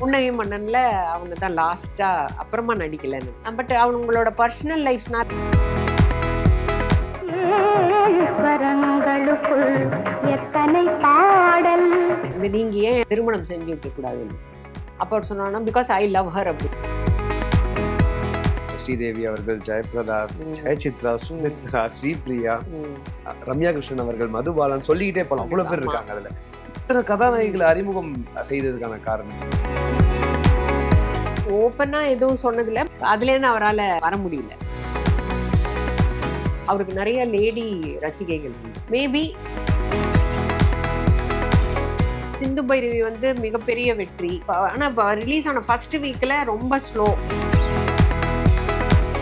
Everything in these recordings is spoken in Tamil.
புன்னகை மன்னன்ல அவங்க தான் லாஸ்டா அப்புறமா நடிக்கலன்னு பட் அவங்களோட பர்சனல் லைஃப்னா ஸ்வரங்களுக்குள் எத்தனை பாடல்? இந்த நீங்க ஏன் திருமணம் செஞ்சு வைக்க கூடாதுன்னு அப்போ அவர் சொன்னாங்கன்னா பிகாஸ் ஐ லவ் ஹர் அப்படி. ஸ்ரீதேவி அவர்கள் ஜெயபிரதா ம். ஜெயசித்ரா சுமித்ரா ஸ்ரீபிரியா. ரம்யா கிருஷ்ணன் அவர்கள் மதுபாலன் சொல்லிக்கிட்டே போலாம். அவ்வளவு பேர். இருக்காங்க அதுல. இத்தனை கதாநாயகிகளை அறிமுகம் செய்ததுக்கான காரணம்? ஓப்பனா எதுவும் சொன்னதில்ல. அதுலேருந்து அவரால் வர முடியல. அவருக்கு நிறைய லேடி ரசிகைகள் மேபி சிந்து பைரவி வந்து மிகப்பெரிய வெற்றி. ஆனால் ரிலீஸ் ஆன ஃபர்ஸ்ட் வீக்கில் ரொம்ப ஸ்லோ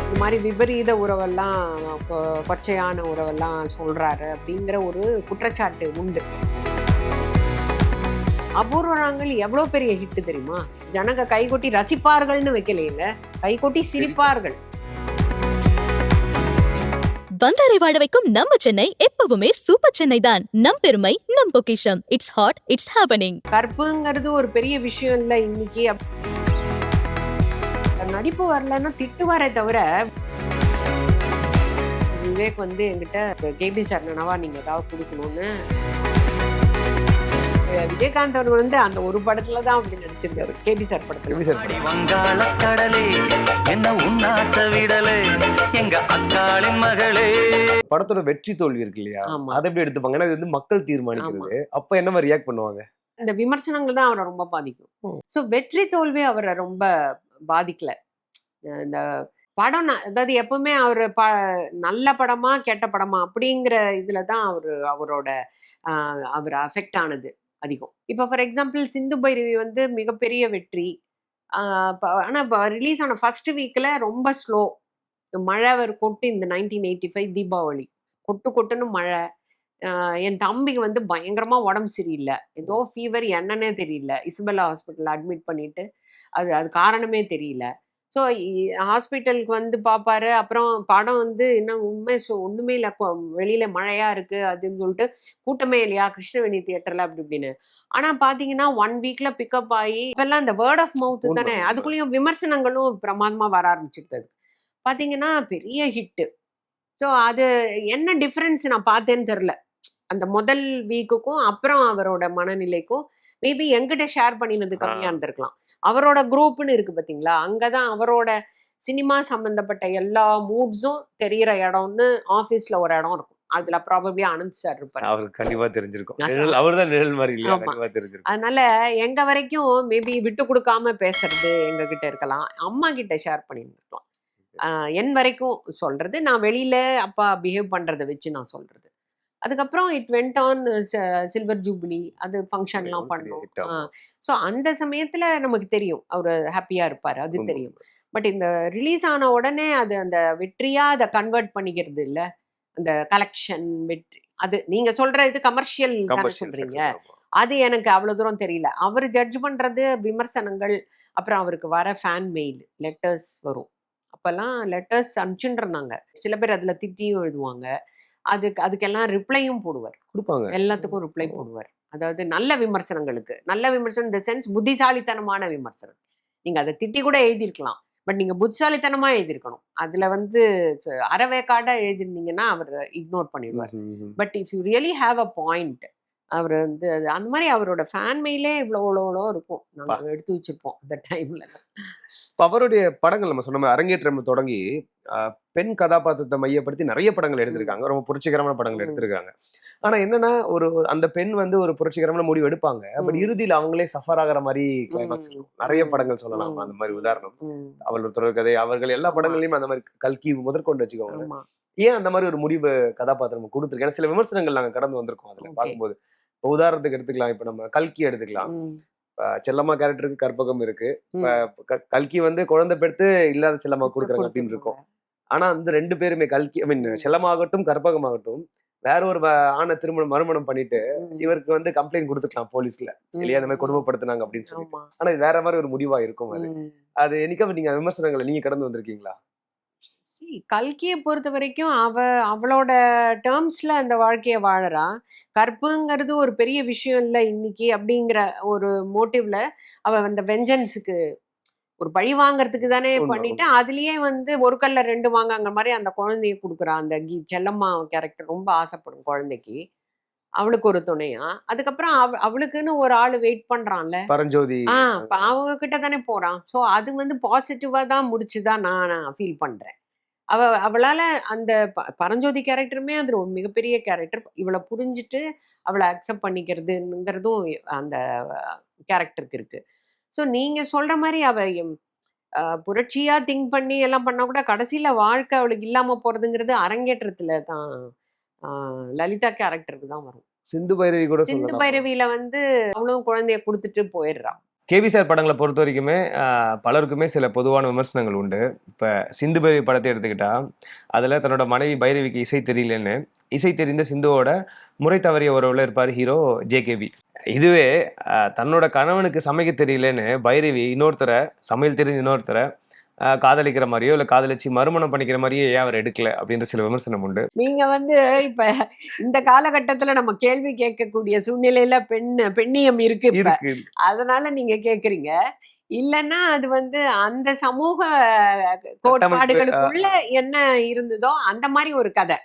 இந்த மாதிரி விபரீத உறவெல்லாம் கொச்சையான உறவெல்லாம் சொல்கிறாரு அப்படிங்கிற ஒரு குற்றச்சாட்டு உண்டு. அபூர்வராங்கள் எவ்வளோ பெரிய ஹிட் தெரியுமா? ஜனங்க கைகொட்டி ரசிப்பார்கள்னு வைக்கலையில கைகொட்டி சிரிப்பார்கள். வந்தாரை வாழ வைக்கும் நம்ம சென்னை எப்பவுமே சூப்பர் சென்னை தான். நம் பெருமை நம் பொக்கிஷம். இட்ஸ் ஹாட் இட்ஸ் ஹேப்பனிங் கற்புங்கிறது ஒரு பெரிய விஷயம் இல்லை இன்னைக்கு. நடிப்பு வரலன்னா திட்டுவாரே தவிர விவேக் வந்து என்கிட்ட கேபி சார் நினவா நீங்க ஏதாவது கொடுக்கணும்னு. விஜயகாந்த் அவர் வந்து அந்த ஒரு படத்துல தான் அப்படி நடிச்சிருக்காரு. கேபி சார் படத்துல. சார் வங்காள கடலே என்ன உன்னாச விடலே எங்க அக்காளின் மகளே. படத்தோட வெற்றி தோல்வி இருக்கு இல்லையா? ஆமா. அதை எப்படி எடுத்துப்பாங்க? ஏன்னா இது வந்து மக்கள் தீர்மானிக்கிறது. அப்ப என்ன மாதிரி ரியாக்ட் பண்ணுவாங்க? இந்த விமர்சனங்கள் தான் அவரை ரொம்ப பாதிக்கும். ஸோ வெற்றி தோல்வி அவரை ரொம்ப பாதிக்கல. இந்த படம் அதாவது எப்பவுமே அவர் ப நல்ல படமா கெட்ட படமா அப்படிங்கிற இதுல தான் அவர் அவரோட ஆஹ், அவர் அஃபெக்ட் ஆனது. அதிகம். இப்போ ஃபார் எக்ஸாம்பிள் சிந்து பைரவி வந்து மிகப்பெரிய வெற்றி. ஆனால் ரிலீஸ் ஆன ஃபர்ஸ்ட் வீக்கில் ரொம்ப ஸ்லோ மழை வேறு கொட்டு இந்த நைன்டீன் எயிட்டி ஃபைவ் தீபாவளி. கொட்டு கொட்டுன்னு மழை. என் தம்பிக்கு வந்து பயங்கரமாக உடம்பு சரியில்லை. ஏதோ ஃபீவர் என்னன்னே தெரியல. இசபெல்லா ஹாஸ்பிட்டலில் அட்மிட் பண்ணிட்டு அது அது காரணமே தெரியல. ஸோ ஹாஸ்பிட்டலுக்கு வந்து பார்ப்பாரு அப்புறம் படம் வந்து என்ன உண்மை சொ- ஒண்ணுமே இல்லை. வெளியில மழையா இருக்கு அதுன்னு சொல்லிட்டு கூட்டமே இல்லையா? கிருஷ்ணவேணி தியேட்டர்ல அப்படி இப்படின்னு. ஆனா பாத்தீங்கன்னா ஒன் வீக்ல பிக்கப் ஆகி இப்பெல்லாம் இந்த வேர்ட் ஆஃப் மவுத் தானே. அதுக்குள்ளேயும் விமர்சனங்களும் பிரமாதமா வர ஆரம்பிச்சிருக்குது. பாத்தீங்கன்னா பெரிய ஹிட்டு ஸோ அது என்ன டிஃப்ரென்ஸ் நான் பார்த்தேன்னு தெரில அந்த முதல் வீக்குக்கும் அப்புறம் அவரோட மனநிலைக்கும் மேபி எங்கிட்ட ஷேர் பண்ணினது கம்மியா ஆ. இருந்திருக்கலாம். அவரோட குரூப்னு இருக்கு பாத்தீங்களா? அங்கதான் அவரோட சினிமா சம்பந்தப்பட்ட எல்லா மூட்ஸும் தெரியிற இடம்னு ஆபீஸ்ல ஒரு இடம் இருக்கும். அதுல ப்ராபப்ளி அனந்த் சார் இருப்பாரு. அவருக்கு கண்டிப்பா தெரிஞ்சிருக்கும். அவர் தான் நிழல் மாதிரி இல்லையா? ஆமா. கண்டிப்பா தெரிஞ்சிருக்கும். அதனால எங்க வரைக்கும் மேபி விட்டு கொடுக்காம பேசுறது எங்க கிட்ட இருக்கலாம். அம்மா கிட்ட ஷேர் பண்ணியிருந்துருக்கலாம். என் வரைக்கும் சொல்றது நான் வெளியில அப்பா பிஹேவ் பண்றதை வச்சு நான் சொல்றது. அதுக்கப்புறம் it went on silver jubilee அது ஃபங்க்ஷன்லாம் பண்ணோம். ஸோ அந்த சமயத்துல நமக்கு தெரியும். அவர் ஹாப்பியா இருப்பாரு. அது தெரியும். பட் இந்த ரிலீஸ் ஆன உடனே அது அந்த வெற்றியா அதை கன்வெர்ட் பண்ணிக்கிறது இல்ல. அந்த கலெக்ஷன் வெற்றி. அது நீங்க சொல்ற இது கமர்ஷியல் சொல்றீங்க. அது எனக்கு அவ்வளவு தூரம் தெரியல. அவர் ஜட்ஜ் பண்றது விமர்சனங்கள் அப்புறம் அவருக்கு வர ஃபேன் மெயில் லெட்டர்ஸ் வரும். அப்பெல்லாம் லெட்டர்ஸ் அனுப்பிச்சுட்டு இருந்தாங்க. சில பேர் அதுல திட்டியும் எழுதுவாங்க. அதுக்கு அதுக்கெல்லாம் ரிப்ளையும் போடுவார். கொடுப்பாங்க. எல்லாத்துக்கும் ரிப்ளை போடுவார். அதாவது நல்ல விமர்சனங்களுக்கு நல்ல விமர்சனம் இந்த சென்ஸ் புத்திசாலித்தனமான விமர்சனம். நீங்க அதை திட்டி கூட எழுதியிருக்கலாம். பட் நீங்க புத்திசாலித்தனமா எழுதியிருக்கணும். அதுல வந்து ச- அறவேக்காடா எழுதிருந்தீங்கன்னா அவர் இக்னோர் பண்ணிடுவார். But if you really have a point அவர் வந்து அந்த மாதிரி அவரோட ஃபேன் மெயிலே இவ்வளோ இவ்வளோ இருக்கும். நாங்கள் எடுத்து வச்சிருப்போம் அந்த டைம்ல. இப்ப அவருடைய படங்கள் நம்ம சொன்ன மாதிரி அரங்கேற்றம் தொடங்கி பெண் கதாபாத்திரத்தை மையப்படுத்தி நிறைய படங்கள் எடுத்திருக்காங்க. ரொம்ப புரட்சிகரமான படங்கள். எடுத்திருக்காங்க. ஆனா என்னன்னா ஒரு அந்த பெண் வந்து ஒரு புரட்சிகரமான முடிவு எடுப்பாங்க. பட். இறுதியில அவங்களே சஃபர் ஆகிற மாதிரி கிளைமாக்ஸ் நிறைய. படங்கள் சொல்லலாம். அந்த மாதிரி உதாரணம். அவள் தொடர்கதை அவர்கள் எல்லா. படங்களையும் அந்த மாதிரி கல்கி முதற்கொண்டு வச்சுக்கோங்க ஏன் அந்த மாதிரி ஒரு முடிவு கதாபாத்திரம் கொடுத்துருக்கு ஏன்னா சில விமர்சனங்கள் நாங்க கடந்து வந்திருக்கோம் அதுல. பார்க்கும்போது. இப்ப உதாரணத்துக்கு எடுத்துக்கலாம். இப்ப நம்ம கல்கி எடுத்துக்கலாம். செல்லம்மா கேரக்டருக்கு கற்பகம் இருக்கு. கல்கி வந்து குழந்தை பெற்று இல்லாத செல்லம்மா கொடுக்குறாங்க அப்படின்னு இருக்கும். ஆனா அந்த ரெண்டு பேருமே கல்கி ஐ மீன். செல்லமாகட்டும் கற்பகமாகட்டும் வேற ஒரு ஆணை திருமணம் மறுமணம் பண்ணிட்டு. இவருக்கு வந்து கம்ப்ளைண்ட் கொடுத்துக்கலாம் போலீஸ்ல. இல்லையா? அந்த மாதிரி கொடுமைப்படுத்துனாங்க அப்படின்னு சொல்லி ஆனா இது வேற மாதிரி ஒரு முடிவா இருக்கும் அது. அது என்னைக்கா நீங்க விமர்சனங்களை நீங்க கடந்து வந்திருக்கீங்களா? கல்கியை பொறுத்த வரைக்கும் அவ அவளோட டேர்ம்ஸ்ல அந்த வாழ்க்கைய வாழறா. கற்புங்கிறது ஒரு பெரிய விஷயம் இல்லை இன்னைக்கு அப்படிங்கிற ஒரு மோட்டிவ்ல அவ அந்த வெஞ்சன்ஸுக்கு ஒரு பழி வாங்குறதுக்கு தானே பண்ணிட்டு. அதுலயே வந்து ஒரு கல்ல ரெண்டு வாங்கங்கிற மாதிரி அந்த குழந்தைய கொடுக்குறா. அந்த கீ செல்லம்மா கேரக்டர் ரொம்ப ஆசைப்படும் குழந்தைக்கு. அவளுக்கு ஒரு துணையா. அதுக்கப்புறம் அவ அவளுக்குன்னு ஒரு ஆள் வெயிட் பண்றான்ல. பரஞ்சோதி ஆ இப்ப அவங்க கிட்ட தானே போறான் ஸோ அது வந்து பாசிட்டிவா தான் முடிச்சுதான் நான் ஃபீல் பண்றேன். அவ அவளால அந்த ப- பரஞ்சோதி கேரக்டருமே அது ஒரு மிகப்பெரிய கேரக்டர். இவளை புரிஞ்சுட்டு அவளை அக்செப்ட் பண்ணிக்கிறதுங்கிறதும் அந்த கேரக்டருக்கு இருக்கு. ஸோ நீங்க சொல்ற மாதிரி அவ எம், அஹ், புரட்சியா திங்க் பண்ணி எல்லாம் பண்ணா கூட கடைசியில வாழ்க்கை அவளுக்கு இல்லாம போறதுங்கிறது அரங்கேற்றத்துல தான் ஆஹ், லலிதா கேரக்டருக்கு தான் வரும். சிந்து பைரவி கூட சிந்து பைரவியில வந்து அவளும் குழந்தைய கொடுத்துட்டு போயிடுறா. கேவி சார் படங்களை பொறுத்த வரைக்குமே பலருக்குமே சில பொதுவான விமர்சனங்கள் உண்டு. இப்போ சிந்து பைரவி படத்தை எடுத்துக்கிட்டா அதில் தன்னோட மனைவி பைரவிக்கு இசை தெரியலன்னு இசை தெரிந்த சிந்துவோட முறை தவறிய உறவில் இருப்பார் ஹீரோ ஜேகேபி. இதுவே தன்னோட கணவனுக்கு சமைக்க தெரியலன்னு பைரவி இன்னொருத்தரை சமையல் தெரிஞ்ச இன்னொருத்தரை காதலிக்கிற மாதிரியோ இல்லை காதலிச்சு மறுமணம் பண்ணிக்கிற மாதிரியே ஏன் அவர் எடுக்கல? அப்படின்ற சில விமர்சனம் உண்டு. நீங்க வந்து இப்ப இந்த காலகட்டத்துல நம்ம கேள்வி கேட்கக்கூடிய சூழ்நிலையில பெண் பெண்ணியம் இருக்கு இப்ப. அதனால நீங்க கேக்குறீங்க. இல்லைன்னா அது வந்து அந்த சமூக கோட்பாடுகளுக்குள்ள என்ன இருந்ததோ அந்த மாதிரி ஒரு கதை.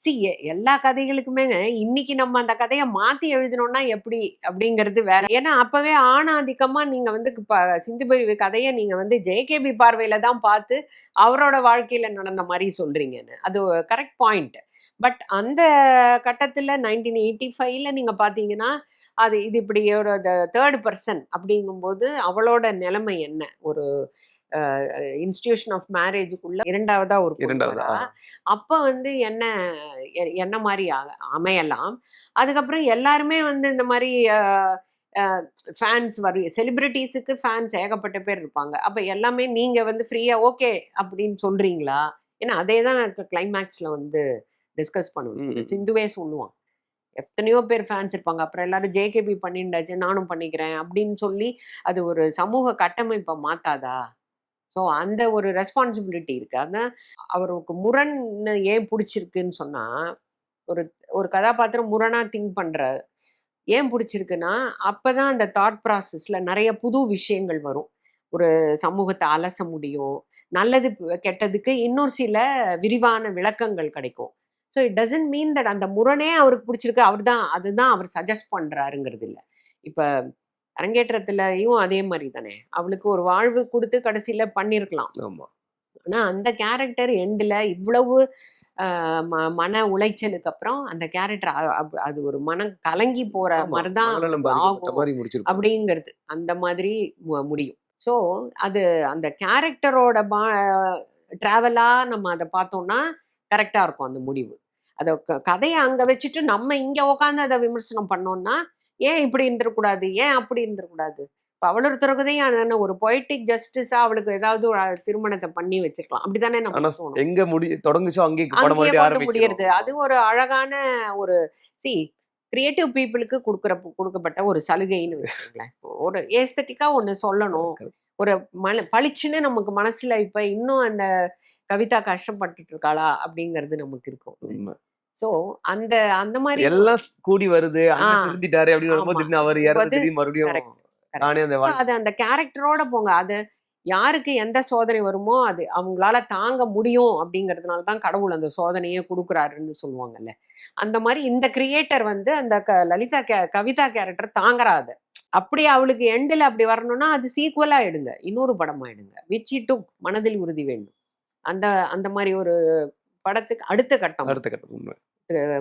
சி எல்லா கதைகளுக்குமே இன்னைக்கு நம்ம அந்த கதையை மாத்தி எழுதணும்னா எப்படி அப்படிங்கிறது வேற. ஏன்னா அப்பவே ஆணாதிக்கமா நீங்க வந்து இப்ப சிந்து பிரிவு கதையை நீங்க வந்து ஜேகேபி பார்வையில தான் பார்த்து அவரோட வாழ்க்கையில நடந்த மாதிரி சொல்றீங்கன்னு அது கரெக்ட் பாயிண்ட் பட் அந்த கட்டத்தில் நைன்டீன் எயிட்டி ஃபைவ்ல நீங்கள் பார்த்தீங்கன்னா அது இது இப்படி ஒரு தேர்ட் பர்சன் அப்படிங்கும்போது அவளோட நிலைமை என்ன? ஒரு இன்ஸ்டிடியூஷன் ஆஃப் மேரேஜுக்குள்ள இரண்டாவதா ஒரு இரண்டாவது. அப்ப வந்து என்ன என்ன மாதிரி அமையலாம். அதுக்கப்புறம் எல்லாருமே வந்து இந்த மாதிரி ஃபேன்ஸ் வரு செலிபிரிட்டிஸுக்கு ஃபேன்ஸ் ஏகப்பட்ட பேர் இருப்பாங்க. அப்ப எல்லாமே நீங்க வந்து ஃப்ரீயா ஓகே அப்படின்னு சொல்றீங்களா? ஏன்னா அதே தான் கிளைமேக்ஸ்ல வந்து டிஸ்கஸ் பண்ணுவோம். சிந்துவே சொல்லுவான். எத்தனையோ பேர் ஃபேன்ஸ் இருப்பாங்க. அப்புறம் எல்லாரும் ஜேகேபி பண்ணிண்டாச்சு நானும் பண்ணிக்கிறேன் அப்படின்னு சொல்லி அது ஒரு சமூக கட்டமைப்பை மாத்தாதா? ஸோ அந்த ஒரு ரெஸ்பான்சிபிலிட்டி இருக்குது அதான் அவருக்கு முரண் ஏன் பிடிச்சிருக்குன்னு சொன்னால் ஒரு ஒரு கதாபாத்திரம் முரணாக திங்க் பண்ணுற ஏன் பிடிச்சிருக்குன்னா அப்போ தான் அந்த தாட் ப்ராசஸில் நிறைய புது விஷயங்கள் வரும். ஒரு சமூகத்தை அலச முடியும். நல்லது கெட்டதுக்கு இன்னொரு சில விரிவான விளக்கங்கள் கிடைக்கும். So it doesn't mean that அந்த முரணே அவருக்கு பிடிச்சிருக்கு. அவர் தான் அதுதான் அவர் சஜஸ்ட் பண்ணுறாருங்கிறது இல்லை. இப்போ அரங்கேற்றத்துலயும் அதே மாதிரி தானே? அவளுக்கு ஒரு வாழ்வு கொடுத்து கடைசியில பண்ணியிருக்கலாம். ஆமா. ஆனா அந்த கேரக்டர் எண்டில் இவ்வளவு மன உளைச்சலுக்கு அப்புறம் அந்த கேரக்டர் அது ஒரு மனம் கலங்கி போற ஆமா. மாதிரி தான் மனநலம் அவளுக்கு பாதிக்கப்பட்ட ஆகும் அப்படிங்கிறது. அந்த மாதிரி முடியும். ஸோ அது அந்த கேரக்டரோட பா ட்ராவலா நம்ம அதை பார்த்தோம்னா கரெக்டா இருக்கும் அந்த முடிவு. அதை கதையை அங்க வச்சுட்டு நம்ம இங்க உட்காந்து அதை விமர்சனம் பண்ணோம்னா ஏன் இப்படி இருந்துடக்கூடாது ஏன் அப்படி இருந்துடக்கூடாது இப்போ அவள் ஒருத்தருக்குதையும் ஒரு பொய்டிக் ஜஸ்டிஸா அவளுக்கு ஏதாவது ஒரு திருமணத்தை பண்ணி வச்சிருக்கலாம் அப்படிதானே ஆனா நம்ம எங்க முடி தொடங்குச்சோ கொண்டு முடியறது. அது ஒரு அழகான ஒரு சி கிரியேட்டிவ் பீப்புளுக்கு கொடுக்குற கொடுக்கப்பட்ட ஒரு சலுகைன்னு வச்சுக்கோங்களேன். ஒரு ஏஸ்தட்டிக்கா ஒன்று சொல்லணும். ஒரு மன பளிச்சுன்னு நமக்கு மனசுல இப்ப இன்னும் அந்த கவிதா கஷ்டப்பட்டுட்டு இருக்காளா? அப்படிங்கிறது நமக்கு இருக்கும். சோ அந்த அந்த மாதிரி எல்லாம் கூடி வருது. திருந்திட்டாரு அப்படின்னு வரும்போது அவர் திடீர்னு மறுபடியும் அது அந்த கேரக்டரோட போங்க. அது யாருக்கு எந்த சோதனை வருமோ அது அவங்களால தாங்க முடியும் அப்படிங்கிறதுனால தான் கடவுள் அந்த சோதனையே கொடுக்குறாருன்னு சொல்லுவாங்கல்ல. அந்த மாதிரி இந்த கிரியேட்டர் வந்து அந்த க லலிதா கே கவிதா கேரக்டர் தாங்குறாது அப்படி அவளுக்கு எண்டில் அப்படி வரணும்னா அது சீக்குவலா எடுங்க. இன்னொரு படமா எடுங்க. விச்சி டுக் மனதில் உறுதி வேண்டும். அந்த அந்த மாதிரி ஒரு படத்துக்கு அடுத்த கட்டம். அடுத்த கட்டம். உண்மை.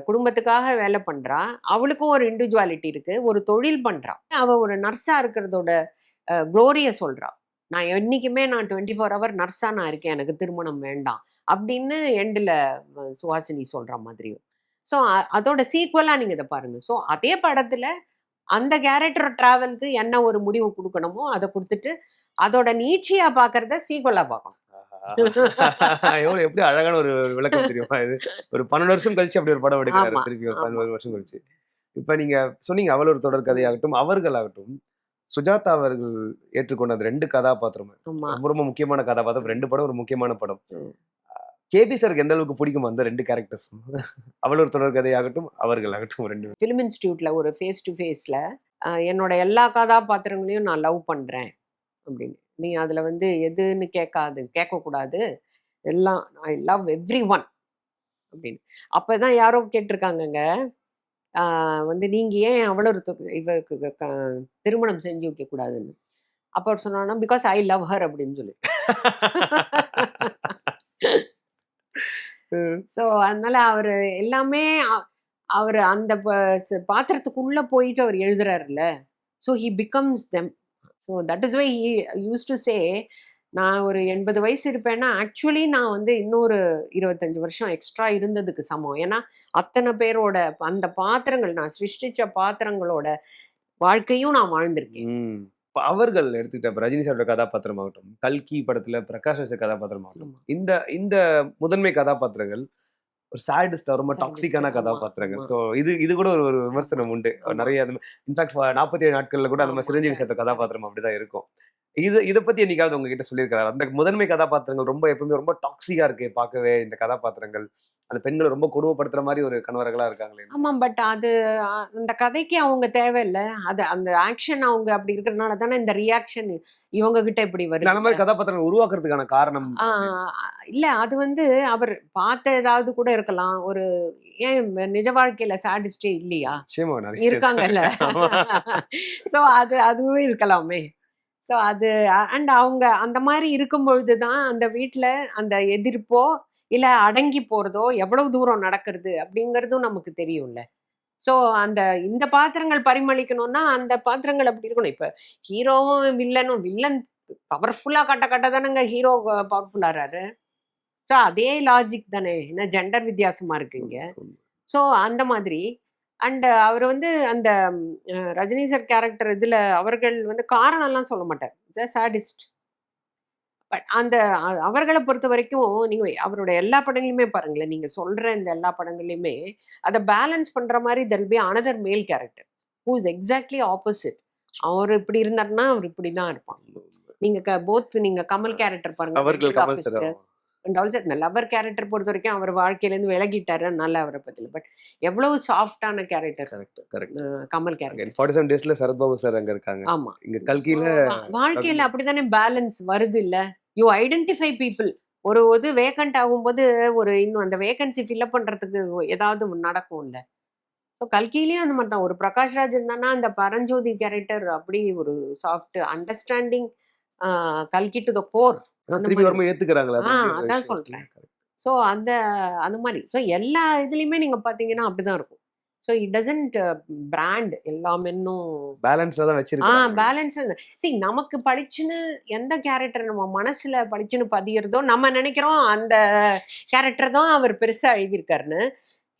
குடும்பத்துக்காக வேலை பண்ணுறான் அவளுக்கும் ஒரு இண்டிவிஜுவாலிட்டி இருக்குது ஒரு தொழில் பண்ணுறான் அவள் ஒரு நர்ஸாக இருக்கிறதோட குளோரியை சொல்கிறான் நான் என்னைக்குமே நான் டுவெண்ட்டி ஃபோர் ஹவர் நர்ஸாக நான் இருக்கேன். எனக்கு திருமணம் வேண்டாம். அப்படின்னு எண்டில் சுஹாசினி சொல்கிற மாதிரியும். ஸோ அதோட சீக்குவலாக நீங்கள் இதை பாருங்க. ஸோ அதே படத்தில் அந்த கேரக்டர் ட்ராவலுக்கு என்ன ஒரு முடிவு கொடுக்கணுமோ அதை கொடுத்துட்டு அதோட நீட்சியாக பார்க்கறத சீக்குவலாக பார்க்கணும் எவ்வளவு எப்படி அழகான ஒரு ஒரு விளக்கம் தெரியுமா இது? ஒரு பன்னெண்டு வருஷம் கழிச்சு அப்படி ஒரு படம் எடுக்கிறாரு. திருப்பி ஒரு. பன்னெண்டு வருஷம் கழிச்சு. இப்ப நீங்க சொன்னீங்க அவள் ஒரு தொடர் கதையாகட்டும் அவர்களாகட்டும் சுஜாதா அவர்கள் ஏற்றுக்கொண்ட அந்த ரெண்டு கதாபாத்திரமும் ஆமா. ரொம்ப ரொம்ப முக்கியமான கதாபாத்திரம். ரெண்டு படம் ஒரு முக்கியமான படம். கேபி சாருக்கு எந்த அளவுக்கு பிடிக்கும் அந்த ரெண்டு கேரக்டர்ஸும் அவளூர் தொடர் கதையாகட்டும் அவர்கள் ஆகட்டும் ரெண்டு. ஃபிலிம் இன்ஸ்டியூட்ல ஒரு ஃபேஸ் டு ஃபேஸில் என்னோட எல்லா கதாபாத்திரங்களையும் நான் லவ் பண்ணுறேன் அப்படின்னு. நீ அதில் வந்து எதுன்னு கேட்காது கேட்கக்கூடாது. எல்லாம் ஐ லவ் எவ்ரி ஒன் அப்படின்னு. அப்போ தான் யாரோ கேட்டிருக்காங்கங்க. வந்து நீங்கள் ஏன் அவ்வளோ இவருக்கு திருமணம் செஞ்சு வைக்கக்கூடாதுன்னு அப்போ அவர் சொன்னான்னா பிகாஸ் ஐ லவ் ஹர் அப்படின்னு சொல்லி. ஸோ அதனால அவர் எல்லாமே அவர் அந்த பாத்திரத்துக்குள்ள போயிட்டு அவர் எழுதுறாருல்ல. So he becomes them so that is why use to say நான் ஒரு எண்பது வயசு இருப்பேன்னா ஆக்சுவலி நான் வந்து இன்னொரு இருபத்தஞ்சு வருஷம் எக்ஸ்ட்ரா இருந்ததுக்கு சமம். ஏன்னா அத்தனை பேரோட அந்த பாத்திரங்கள் நான் சிருஷ்டிச்ச பாத்திரங்களோட வாழ்க்கையும் நான் வாழ்ந்திருக்கேன். அவர்கள் எடுத்துக்கிட்ட ரஜினி சாரோட கதாபாத்திரம் ஆகட்டும் கல்கி படத்துல பிரகாஷ் கதாபாத்திரம் ஆகட்டும். இந்த இந்த முதன்மை கதாபாத்திரங்கள் ஒரு சாடிஸ்டா ரொம்ப டாக்ஸிக்கான ஆமா, கதாபாத்திரங்கள் ஆமா. ஸோ இது இது கூட ஒரு ஒரு விமர்சனம் உண்டு. ஆமா. நிறைய இன்ஃபேக்ட் நாற்பத்தி ஏழு நாட்கள்ல கூட அந்த மாதிரி ஆமா, சிரஞ்சீவி correct, சார் கதாபாத்திரம் அப்படிதான் இருக்கும். இது இதை பத்தி என்னைக்காவது உங்ககிட்ட சொல்லியிருக்காரு? அந்த முதன்மை கதாபாத்திரங்கள் ரொம்ப எப்பவுமே ரொம்ப டாக்ஸிக்கா இருக்கு பார்க்கவே இந்த கதாபாத்திரங்கள். அந்த பெண்களை ரொம்ப கொடுமைப்படுத்துற மாதிரி ஒரு கணவர்களா இருக்காங்களே ஆமாம் பட் அது அந்த கதைக்கு அவங்க தேவையில்ல. அது அந்த ஆக்ஷன் அவங்க அப்படி இருக்கிறதுனால தானே இந்த ரியாக்ஷன் இவங்க கிட்ட இப்படி இல்ல, அந்த மாதிரி வருது கதாபாத்திரங்கள் உருவாக்குறதுக்கான காரணம். இல்ல அது வந்து அவர் பார்த்த ஏதாவது கூட இருக்கலாம். ஒரு ஏன் நிஜ வாழ்க்கையில சாடிஸ்டே இல்லையா? இருக்காங்கல்ல. சோ அது அதுவே இருக்கலாமே. சோ அது அண்ட் அவங்க அந்த மாதிரி இருக்கும் பொழுதுதான் அந்த வீட்ல அந்த எதிர்ப்போ இல்ல அடங்கி போறதோ எவ்வளவு தூரம் நடக்கிறது அப்படிங்கறதும் நமக்கு தெரியும்ல. சோ அந்த இந்த பாத்திரங்கள் பரிமளிக்கணும்னா அந்த பாத்திரங்கள் அப்படி இருக்கணும். இப்ப ஹீரோவும் வில்லனும் வில்லன் பவர்ஃபுல்லா கட்ட கட்ட தானங்க ஹீரோ பவர்ஃபுல்லாறாரு ஸோ அதே லாஜிக் தானே. என்ன ஜெண்டர் வித்தியாசமா இருக்குங்க ஸோ அந்த மாதிரி. அண்ட் அவர் வந்து அந்த ரஜினி சார் கேரக்டர் இதில் அவர்கள் வந்து காரணம்லாம் சொல்ல மாட்டார். இட்ஸ் சாடிஸ்ட் பட் அந்த அவர்களை பொறுத்த வரைக்கும் நீங்கள் அவரோட எல்லா படங்களையுமே பாருங்களேன். நீங்கள் சொல்கிற இந்த எல்லா படங்களையுமே அதை பேலன்ஸ் பண்ணுற மாதிரி there'll be another male character who is exactly opposite அவர் இப்படி இருந்தாருன்னா அவர் இப்படி தான் இருப்பாங்க நீங்கள் போத் நீங்கள் கமல் கேரக்டர் பாருங்க அண்ட் ஆல்சோ இந்த லவர் கேரக்டர் பொறுத்த வரைக்கும் அவர் வாழ்க்கையிலேருந்து விலகிட்டாரு நல்ல அவரை பத்தில பட் எவ்வளவு சாஃப்டான character correct correct Kamal character forty seven டேஸ்ல சரத்பாபு சார் அங்க இருக்காங்க. ஆமா. இங்க கல்கியில வாழ்க்கையில அப்படித்தானே பேலன்ஸ் வருது இல்ல யூ ஐடென்டிஃபை பீப்புள் ஒரு இது வேக்கண்ட் ஆகும்போது ஒரு இன்னும் அந்த வேகன்சி ஃபில்அப் பண்றதுக்கு ஏதாவது நடக்கும் இல்ல ஸோ கல்கிலையும் அந்த மாதிரி தான் ஒரு பிரகாஷ்ராஜ் இருந்தானா அந்த பரஞ்சோதி கேரக்டர் அப்படி ஒரு சாஃப்ட் அண்டர்ஸ்டாண்டிங் கல்கி டு த கோர் திருப்பி. வரும்போது ஏத்துக்கிறாங்களா ஆ, அதான். சொல்றேன். ஸோ அந்த அந்த மாதிரி. ஸோ எல்லா இதுலேயுமே நீங்கள் பார்த்தீங்கன்னா அப்படிதான் இருக்கும். ஸோ இட் டசன்ட் பிராண்ட் எல்லாமென்னும் பேலன்ஸா தான் ஆ வச்சிருக்காங்க பேலன்ஸ் சி நமக்கு பளிச்சுன்னு எந்த கேரக்டர் நம்ம மனசுல பளிச்சுன்னு பதியறதோ நம்ம நினைக்கிறோம் அந்த கேரக்டர் தான் அவர் பெருசா எழுதியிருக்காருன்னு.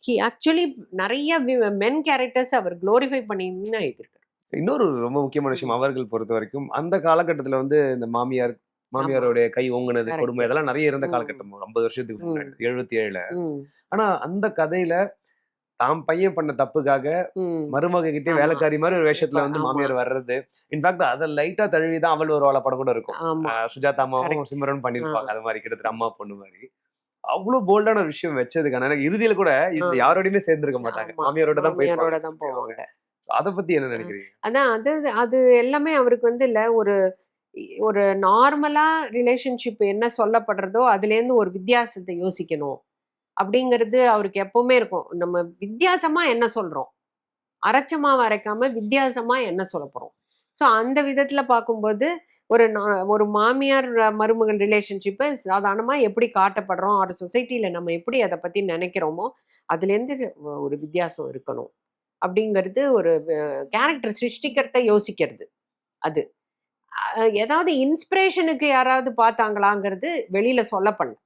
ஹி ஆக்சுவலி நிறைய மென் கேரக்டர்ஸ் அவர் க்ளோரிஃபை பண்ணின்னு எழுதியிருக்காரு. இன்னொரு ரொம்ப முக்கியமான விஷயம் அவர்கள் பொறுத்த வரைக்கும் அந்த காலகட்டத்துல வந்து இந்த மாமியார் மாமியாரோடைய கை ஓங்குனது. கொடுமை இதெல்லாம் நிறைய இருந்த. காலகட்டம். ஐம்பது வருஷத்துக்கு. முன்னாடி எழுபத்தி ஏழுல ஆனா அந்த கதையில தாம் பையன் பண்ண தப்புக்காக. மருமக கிட்டே. வேலைக்காரி மாதிரி ஒரு வேஷத்துல வந்து. மாமியார் வர்றது. இன்ஃபேக்ட் அதை லைட்டா தழுவி தான் அவள் ஒரு வாழ படம் கூட இருக்கும். சுஜாதா அம்மாவும். சிம்ரன் பண்ணிருப்பாங்க அது மாதிரி கிட்டத்தட்ட அம்மா பொண்ணு மாதிரி. அவ்வளவு போல்டான ஒரு விஷயம் வச்சதுக்கான எனக்கு இறுதியில கூட. யாரோடையுமே சேர்ந்திருக்க மாட்டாங்க. தான் மாமியாரோட தான் போவாங்க. அதை பத்தி என்ன நினைக்கிறீங்க? அதான் அது அது எல்லாமே அவருக்கு வந்து இல்ல ஒரு ஒரு நார்மலாக ரிலேஷன்ஷிப் என்ன சொல்லப்படுறதோ அதுலேருந்து ஒரு வித்தியாசத்தை யோசிக்கணும். அப்படிங்கிறது அவருக்கு எப்பவுமே இருக்கும். நம்ம வித்தியாசமாக என்ன சொல்கிறோம் அரைச்சமாக வரைக்காம வித்தியாசமாக என்ன சொல்ல போகிறோம் ஸோ அந்த விதத்தில் பார்க்கும்போது ஒரு நா- ஒரு மாமியார் மருமகன் ரிலேஷன்ஷிப்பை சாதாரணமாக எப்படி காட்டப்படுறோம்? ஒரு சொசைட்டியில் நம்ம எப்படி அதை பற்றி நினைக்கிறோமோ அதுலேருந்து ஒரு வித்தியாசம் இருக்கணும். அப்படிங்கிறது ஒரு கேரக்டர் சிருஷ்டிக்கிறத யோசிக்கிறது. அது. ஏதாவது இன்ஸ்பிரேஷனுக்கு யாராவது பார்த்தாங்களாங்கிறது வெளியில சொல்லப்படல.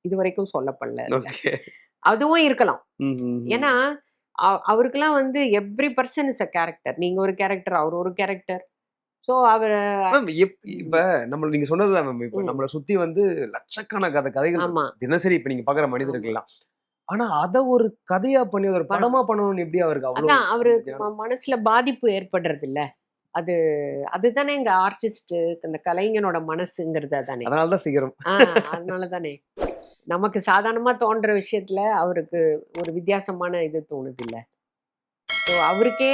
இது வரைக்கும் சொல்லப்படல அதுவும் இருக்கலாம். ஏன்னா அவ- அவருக்கெல்லாம் வந்து every person is a character. நீங்க ஒரு கேரக்டர் அவர் ஒரு கேரக்டர். ஸோ அவர் இப்ப நம்ம நீங்க சொன்னதுதான் மேம். இப்ப. நம்மளை சுத்தி வந்து லட்சக்கணக்கான கதைகள் தினசரி இப்ப நீங்க பாக்குற மனிதர்கள்லாம். ஆனா அத ஒரு கதையா பண்ணி ஒரு படம். பண்ணணும்னு எப்படி அவருக்கு அவ்வளவு அவருக்கு மனசுல பாதிப்பு ஏற்படுறது இல்ல அது அதுதானே எங்க ஆர்டிஸ்ட் அந்த கலைஞனோட மனசுங்கிறது அதானே? அதனாலதான் சீக்கிரம் அதனால தானே நமக்கு சாதாரணமா தோன்ற விஷயத்துல அவருக்கு ஒரு வித்தியாசமான இது தோணுது இல்ல ஸோ அவருக்கே